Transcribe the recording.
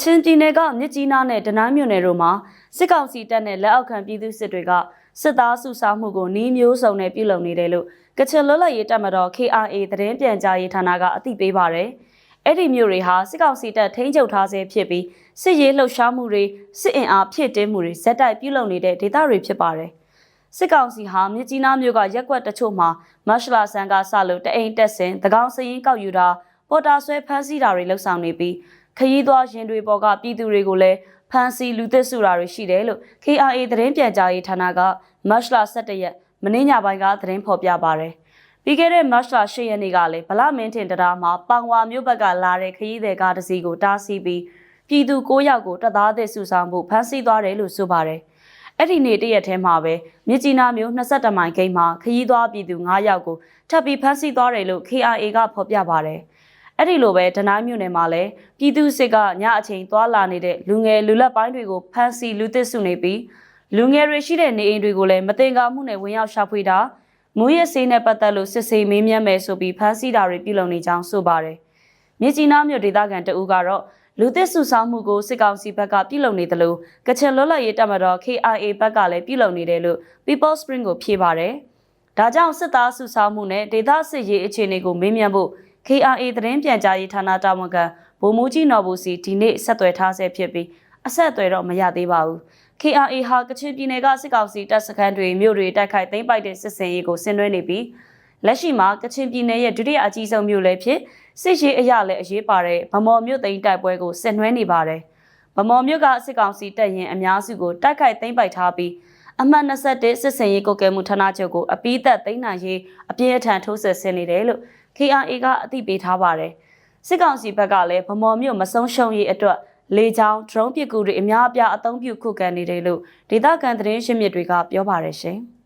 ချင်ပြည်နယ်ကမြစ်ကြီးနားနဲ့တနိုင်းမြို့နယ်တို့မှာစစ်ကောင်စီတပ်နဲ့လက်အောက်ခံပြည်သူစစ်တွေကစစ်သားစုဆောင်းမှုကိုနှီးမျိုးစုံနဲ့ပြုလုပ်နေတယ်လို့ကချင်လွတ်လပ်ရေးတပ်မတော် KRA သတင်းပြန်ကြားရေးဌာနကအသိပေးပါရယ်။အဲ့ဒီမျိုးတွေဟာစစ်ကောင်စီတပ်ထိန်းချုပ်ထားဆဲဖြစ်ပြီးစစ်ရေးလှုပ်ရှားမှုတွေစစ်အင်အားဖြည့်တင်းမှုတွေဇက်တိုက်ပြုလုပ်နေတဲ့ဒေသတွေဖြစ်ပါတယ်။စစ်ကောင်စီဟာမြစ်ကြီးနားမြို့ကရက်ကွက်တချို့မှာမတ်ရှလာဆန်ကစလို့တအိမ်တက်ဆင်သကောင်စရင်ကောက်ယူတာပေါ်တာဆွဲဖမ်းဆီးတာတွေလှုပ်ဆောင်နေပြီး ခရီးသွားရင်တွေပေါ်ကပြည်သူတွေကိုလည်းဖမ်းဆီးလူသစ်စုတာတွေရှိတယ်လို့ KRA သတင်းပြန်ကြားရေးဌာနကမတ်လ17ရက်မင်းညပိုင်းကသတင်းဖော်ပြပါရယ်ပြီးခဲ့တဲ့မတ်လ10ရက်နေ့ကလည်းဗလမင်းထင်တရားမှာပောင်ဝါမြို့ဘက်ကလာတဲ့ခရီးသည်ကားတစ်စီးကိုတားဆီးပြီးပြည်သူ9ယောက်ကိုတပ်သားသစ်စုဆောင်ဖို့ဖမ်းဆီးသွားတယ်လို့ဆိုပါတယ်။အဲ့ဒီနေ့တရက်ထဲမှာပဲမြစ်ကြီးနားမြို့22မိုင်ဂိမ်းမှာခရီးသွားပြည်သူ9ယောက်ကိုထပ်ပြီးဖမ်းဆီးသွားတယ်လို့ KRA ကဖော်ပြပါတယ်။ အဲ့ဒီလိုပဲဒနိုင်းမြို့နယ်မှာလည်းပြည်သူစစ်ကညအချိန်သွားလာနေတဲ့လူငယ်လူလက်ပိုင်းတွေကိုဖမ်းဆီးလူသစ်စုနေပြီးလူငယ်တွေရှိတဲ့နေအိမ်တွေကိုလည်းမတင်ကားမှုနဲ့ဝင်ရောက်ရှာဖွေတာမူရစေးနဲ့ပတ်သက်လို့စစ်ဆေးမေးမြန်းမယ်ဆိုပြီးဖမ်းဆီးတာတွေပြုလုပ်နေကြောင်းဆိုပါတယ်။မြစ်ကြီးနားမြို့ဒေသခံတအူးကတော့လူသစ်စုဆောင်းမှုကိုစစ်ကောင်စီဘက်ကပြုလုပ်နေတယ်လို့ကချင်လွတ်လပ်ရေးတပ်မတော် KIA ဘက်ကလည်းပြုလုပ်နေတယ်လို့ People Spring ကိုဖြေပါတယ်။ဒါကြောင့်စစ်သားစုဆောင်းမှုနဲ့ဒေသစစ်ရေးအခြေအနေကိုမေးမြန်းဖို့ KRA သတင်းပြန်ကြားရေးဌာနတာဝန်ခံဗိုလ်မှူးကြီးနော်ဘူစီဒီနေ့ဆက်သွယ်ထားဆဲဖြစ်ပြီးအဆက်အသွယ်တော့မရသေးပါဘူး။ KRA ဟာကချင်ပြည်နယ်ကစစ်ကောင်စီတပ်စခန်းတွေမြို့တွေတိုက်ခိုက်သိမ်းပိုက်တဲ့စစ်စင်ရေးကိုဆင်နွှဲနေပြီးလက်ရှိမှာကချင်ပြည်နယ်ရဲ့ဒုတိယအကြီးဆုံးမြို့လည်းဖြစ်စစ်ရေးအရလည်းအရေးပါတဲ့ဗမော်မြို့သိမ်းတိုက်ပွဲကိုဆင်နွှဲနေပါတယ်။ဗမော်မြို့ကစစ်ကောင်စီတပ်ရင်အများစုကိုတိုက်ခိုက်သိမ်းပိုက်ထားပြီးအမှတ်21စစ်စင်ရေးကိုကဲမှုဌာနချုပ်ကိုအပိသက်သိမ်းနိုင်ရေးအပြင်းအထန်ထိုးစစ်ဆင်နေတယ်လို့ KRA ကအသိပေးထားပါတယ်။စစ်ကောင်စီဘက်ကလည်းဗမော်မြို့မဆုံးရှုံးရေးအတွက်လေကြောင်း drone ပစ်ကူတွေအများအပြားအသုံးပြုခုခံနေတယ်လို့ဒေသခံသတင်းရှင်းမြစ်တွေကပြောပါတယ်ရှင်။